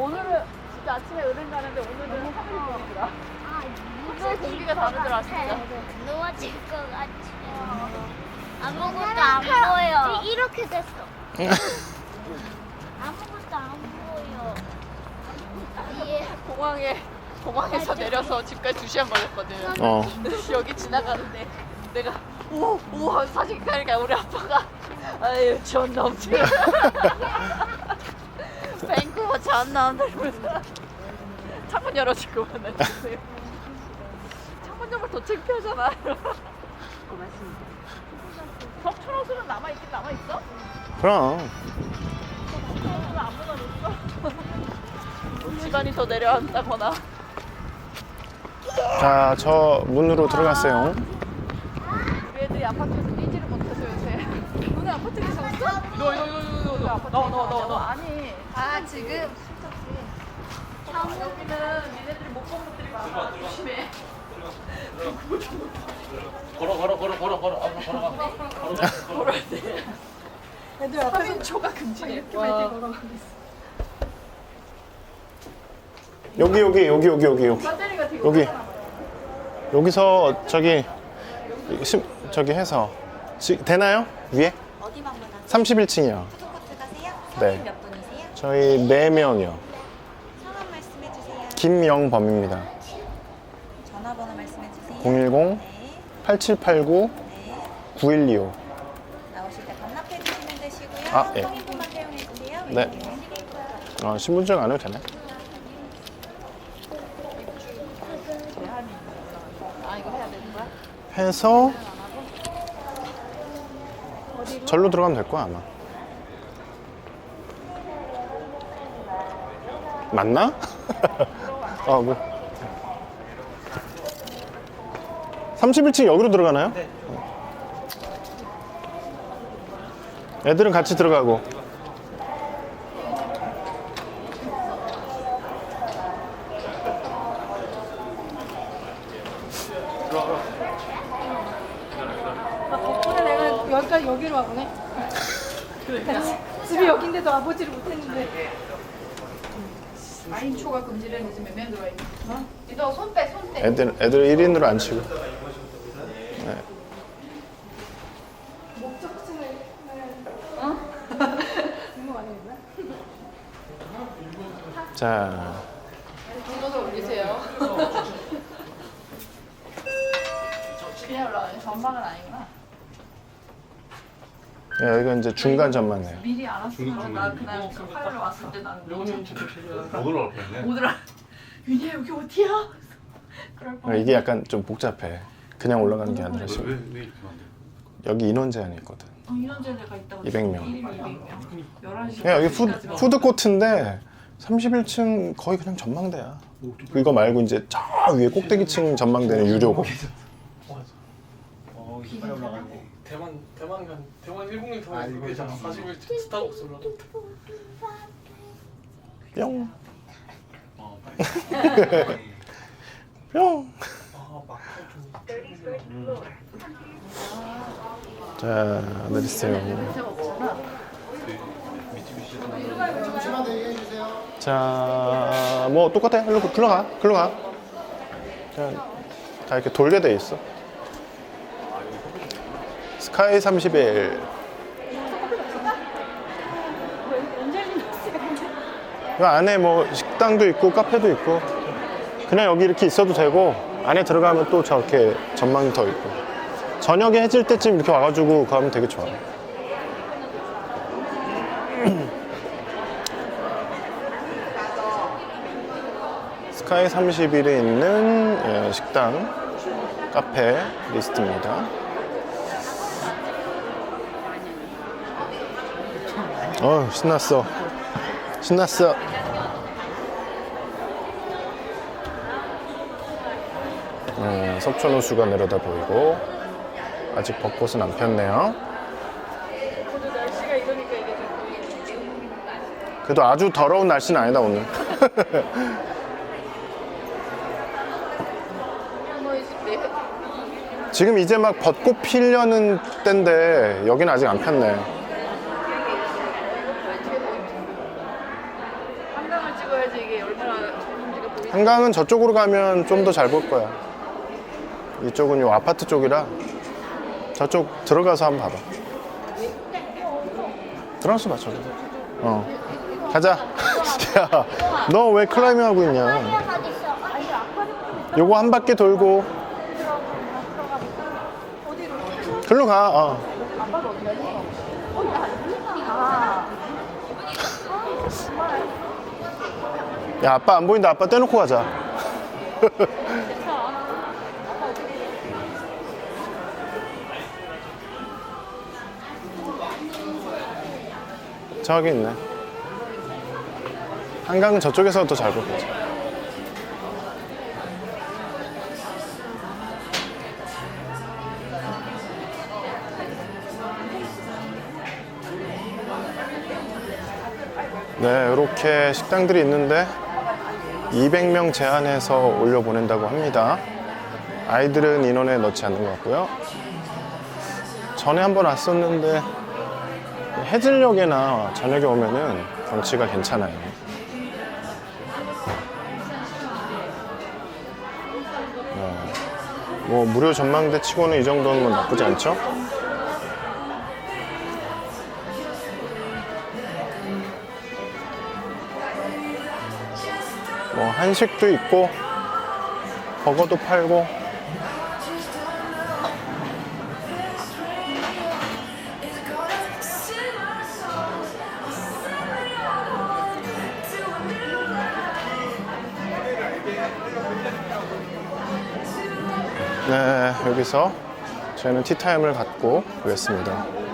오늘은 진짜 아침에 은행 가는데 오늘은 하늘이 보이더라. 아, 확실히 공기가 다르더라, 진짜. 누워질 것 같아. 아무것도 안 보여. 이렇게 됐어. 아무것도 안 보여. 예. 공항에 공항에서 내려서 집까지 2시간 걸렸거든. 어. 여기 지나가는데 내가 오, 오 사진 가니까 우리 아빠가 아유 전 넘 치. 밴쿠버 전 넘치면서 창문 열어주고 나 지금 창문 열면 더 창피하잖아. 석촌호수는 남아 있긴 남아 있어? 그럼. 석촌호수는 안 무너졌어? 집안이 더 내려앉다거나. 자, 저 문으로 들어갔어요. 우리 애들이 아파트에서. 계속 왔어? 너, 너, 너, 너, 너, 아파트 너, 너, 너, 너. 아니. 아, 지금. 여기는 얘네들이 못 본 것들이 많아. 조심해. 걸어 걸어 걸어 걸어 걸어 앞으로 걸어가 걸어야 돼. 애들 앞에서 초가 금지돼. 이렇게 많이 걸어가고 있어. 여기, 여기, 여기, 여기, 여기, 여기. 배터리가 되게 여기. 여기서 저기, 심, 저기 해서. 지, 되나요? 위에? 어디 방문하세요? 31층이요. 푸드코트 가세요? 네. 성인 몇 분이세요? 저희 4명이요. 성함 말씀해 주세요. 김영범입니다. 전화번호 말씀해 주세요. 010 네. 8789 네. 9125. 나오실 때 반납해 주시면 되시고요. 아, 예. 성인분만 사용해 주세요. 네. 어, 신분증 안 해도 있구나. 아? 해서 절로 들어가면 될 거야, 아마. 맞나? 아, 뭐. 31층 여기로 들어가나요? 애들은 같이 들어가고. 덕분에 내가 여기까지 여기로 와보네. 집이 여긴데도 와보지를 못했는데. 아인초가 금지된 데 지금 몇명 들어와 있니? 어? 너손 빼, 손 떼. 애들, 애들 1인으로 안 치고. 이거 아니겠나? 자, 찍어서 올리세요. 그냥 올라가요. 전방은 아니구나. 예, 여기가 이제 중간 전망이에요. 미리 알았으면 나 그날 그 화요일 왔을 때 나는 너무 못 올라올 뻔했네 못 알아. 윤희야 여기 어디야? 그럴 뻔. 이게 약간 좀 복잡해. 그냥 올라가는 게 아니라 지금 왜, 왜 이렇게? 여기 인원 제한이 있거든. 어, 이런 데가 있다고. 200 명. 1인 200명. 11시. 그냥 여기 푸, 푸드코트인데 31층 거의 그냥 전망대야. 이거 말고 이제 저 위에 꼭대기층 전망대는 유료고. 어 이빨 올라가고 대만 대만 간 대만 일국령 타고 그게잖아 41 스타벅스 올라가 뿅, 어 뿅. 아 자, 내리세요. 자, 뭐 똑같아. 일로 글러가, 글러가. 자, 다 이렇게 돌게 돼 있어. 스카이 31. 이 안에 뭐 식당도 있고 카페도 있고 그냥 여기 이렇게 있어도 되고 안에 들어가면 또 저렇게 전망이 더 있고 저녁에 해질 때쯤 이렇게 와가지고 가면 되게 좋아요. 스카이 31에 있는 예, 식당, 카페 리스트입니다. 어 신났어. 신났어. 음, 석촌호수가 내려다 보이고 아직 벚꽃은 안 폈네요. 그래도 아주 더러운 날씨는 아니다 오늘. 지금 이제 막 벚꽃 피려는 때인데 여기는 아직 안 폈네. 한강 한강을 찍어야지 이게 얼마나 좋은지가 보이지. 한강은 저쪽으로 가면 좀 더 잘 볼 거야. 이쪽은 요 아파트 쪽이라 저쪽 들어가서 한번 봐봐. 들어가서 봐, 저기. 어. 가자. 야, 너 왜 클라이밍 하고 있냐? 어디? 요거 한 바퀴 돌고. 글로 가. 어. 야, 아빠 안 보인다. 아빠 떼놓고 가자. 저기 있네. 한강은 저쪽에서 더 잘 보겠지. 네, 이렇게 식당들이 있는데 200명 제한해서 올려보낸다고 합니다. 아이들은 인원에 넣지 않는 것 같고요. 전에 한번 왔었는데 해질녘에나 저녁에 오면은 경치가 괜찮아요. 네. 뭐 무료 전망대 치고는 이 정도는 뭐 나쁘지 않죠? 한식도 있고 버거도 팔고. 네 여기서 저희는 티타임을 갖고 오겠습니다